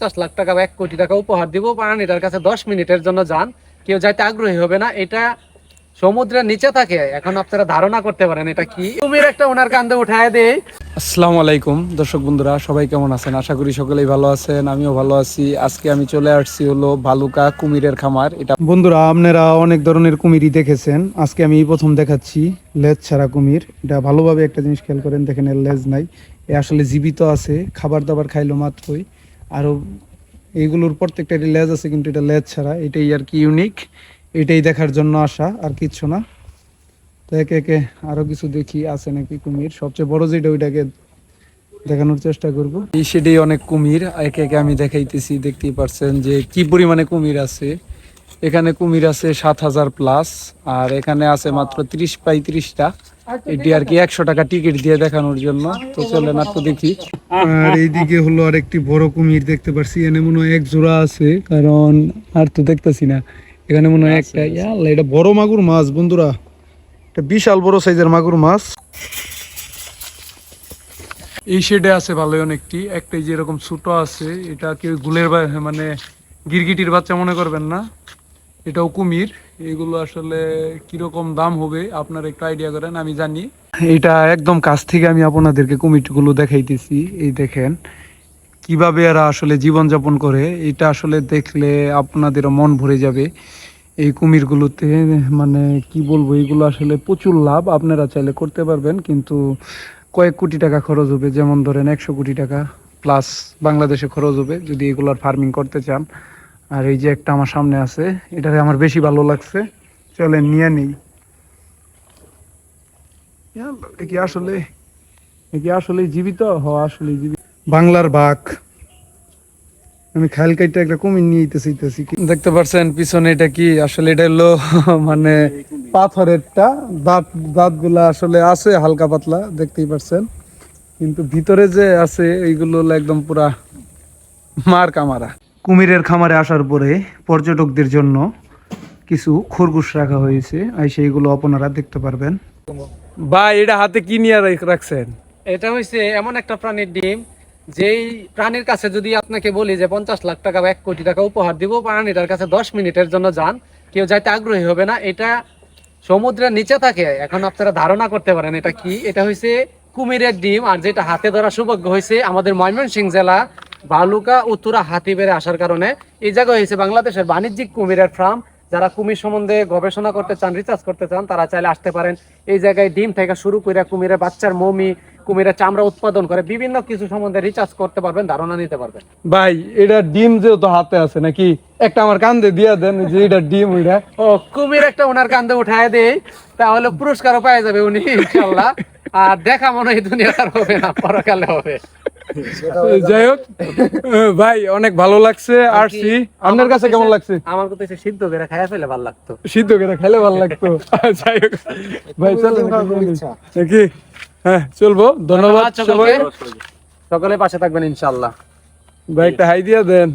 পঞ্চাশ লাখ টাকা বা এক কোটি টাকা উপহার দিব প্রাণীটার কাছে দশ মিনিটের জন্য যান। কেউ যাইতে আগ্রহী হবে না এটা সমুদ্রের নিচে থাকে। এখন আপনারা ধারণা করতে পারেন এটা কি। কুমির একটা ওনার কান্দে উঠায় দেয় আসসালামু আলাইকুম দর্শক বন্ধুরা সবাই কেমন আছেন? আশা করি সকলেই ভালো আছেন আমিও ভালো আছি। আজকে আমি চলে আসছি হলো ভালুকা কুমিরের খামার। এটা বন্ধুরা আপনারা অনেক ধরনের কুমিরই দেখেছেন। আজকে আমি প্রথম দেখাচ্ছি লেজ ছাড়া কুমির। এটা ভালোভাবে একটা জিনিস খেয়াল করেন দেখেন এর লেজ নাই। এ আসলে জীবিত আছে খাবার দাবার খাইলো মাত্রই। আরও এইগুলোর প্রত্যেকটা প্রত্যেকটারই লেজ আছে, কিন্তু এটা লেজ ছাড়া এটাই আর কি ইউনিক এটাই দেখার জন্য আসা আর কিচ্ছু না। তো একে একে আরও কিছু দেখি আছে নাকি কুমির। সবচেয়ে বড় যেটা ওইটাকে দেখানোর চেষ্টা করব। এই সেটাই অনেক কুমির, একে একে আমি দেখাইতেছি, দেখতেই পারছেন যে কি পরিমাণে কুমির আছে। এখানে কুমির আছে সাত হাজার প্লাস আর এখানে আছে মাত্র ত্রিশ পঁয়ত্রিশটা। এটি আর কি একশো টাকা টিকিট দিয়ে দেখানোর জন্য। তো চলেন আর তো দেখি। আর এইদিকে হলো আরেকটি বড় কুমির দেখতে পারছি। এখানে মনে হয় এক জোড়া আছে কারণ আর তো দেখতেছি না। এখানে মনে হয় একটা ইয়াল্লা, এটা বড় মাগুর মাছ বন্ধুরা। এটা বিশাল বড় সাইজের মাগুর মাছ। এই শেডে আছে ভালো অনেকটি। একটাই যেরকম ছোট আছে এটা কেউ গুলের মানে গিরগিটির বাচ্চা মনে করবেন না? এটাও কুমির। এগুলো আসলে কীরকম দাম হবে, আপনারা একটু আইডিয়া করেন, আমি জানি। এটা একদম কাছ থেকে আমি আপনাদেরকে কুমিরগুলো দেখাইতেছি, এই দেখেন। কীভাবে এরা আসলে জীবনযাপন করে, এটা আসলে দেখলে আপনাদেরও মন ভরে যাবে। এই কুমিরগুলোতে মানে কি বলব, এগুলো আসলে প্রচুর লাভ, আপনারা চাইলে করতে পারবেন, কিন্তু কয়েক কোটি টাকা খরচ হবে, যেমন ধরেন একশো কোটি টাকা প্লাস বাংলাদেশে খরচ হবে, যদি এগুলোর ফার্মিং করতে চান। আর এই যে একটা আমার সামনে আছে এটাতে আমার বেশি ভালো লাগছে। চলেন, নিয়ে নেই। কি আসলে কি আসলে জীবিত? হ আসলে জীবিত। বাংলার বাঘ। আমি খাল কাইটা একটা কুমির নিয়ে ইতেছি ইতেছি দেখতে পারছেন পিছনে এটা কি? আসলে এটা হলো মানে পাথরেরটা। দাঁত দাঁতগুলা আসলে আছে, হালকা পাতলা, দেখতেই পারছেন। কিন্তু ভিতরে যে আছে, এইগুলো হলো একদম পুরা মার কামারা। কুমিরের খামারে আসার পরে পর্যটকদের জন্য কিছু খরগোশ রাখা হয়েছে। আর সেইগুলো আপনারা দেখতে পারবেন। ভাই এটা হাতে কি নিয়ে রাখ- রাখছেন? এটা হচ্ছে এমন একটা প্রাণীর ডিম যেই প্রাণীর কাছে যদি আপনাকে বলি যে পঞ্চাশ লাখ টাকা বা এক কোটি টাকা উপহার দিব প্রাণীটার কাছে দশ মিনিটের জন্য যান। কেউ যাইতে আগ্রহী হবে না। এটা সমুদ্রের নিচে থাকে। এখন আপনারা ধারণা করতে পারেন এটা কি। এটা হচ্ছে কুমিরের ডিম আর যেটা হাতে ধরা সৌভাগ্য হয়েছে আমাদের ময়মনসিংহ জেলা ভালুকা উত্তরা হাতিবেড়ে আসার কারণে এই জায়গা হয়েছে বাংলাদেশের বাণিজ্যিক কুমিরের ফার্ম যারা কুমির সম্বন্ধে গবেষণা করতে চান রিসার্চ করতে চান তারা চাইলে আসতে পারেন। এই জায়গায় ডিম থেকে শুরু করে কুমিরের বাচ্চার মমি কুমিরের চামড়া উৎপাদন করে বিভিন্ন কিছু সম্বন্ধে রিসার্চ করতে পারবেন ধারণা নিতে পারবেন। ভাই এটা ডিম যেহেতু হাতে আছে নাকি? একটা আমার কান্দে দিয়া দেন যে এটা ডিম ওইটা। ও কুমির একটা ওনার কান্দে উঠায় দেই তাহলে পুরস্কারও পাওয়া যাবে উনি ইনশাল্লাহ। আর দেখা মনে হয় দুনিয়ার হবে না পরকালে হবে। যাই হোক ভাই অনেক ভালো লাগছে আসছি আপনার কাছে কেমন লাগছে? আমার কথা সিদ্ধ করে খাইয়া ফেলে ভালো লাগতো। সিদ্ধ করে খেলে ভালো লাগতো। যাই হোক ভাই চলো নাকি হ্যাঁ চলবো। ধন্যবাদ সবাই। সকলে পাশে থাকবেন ইনশাল্লাহ ভাই একটা হাই দিয়া দেন।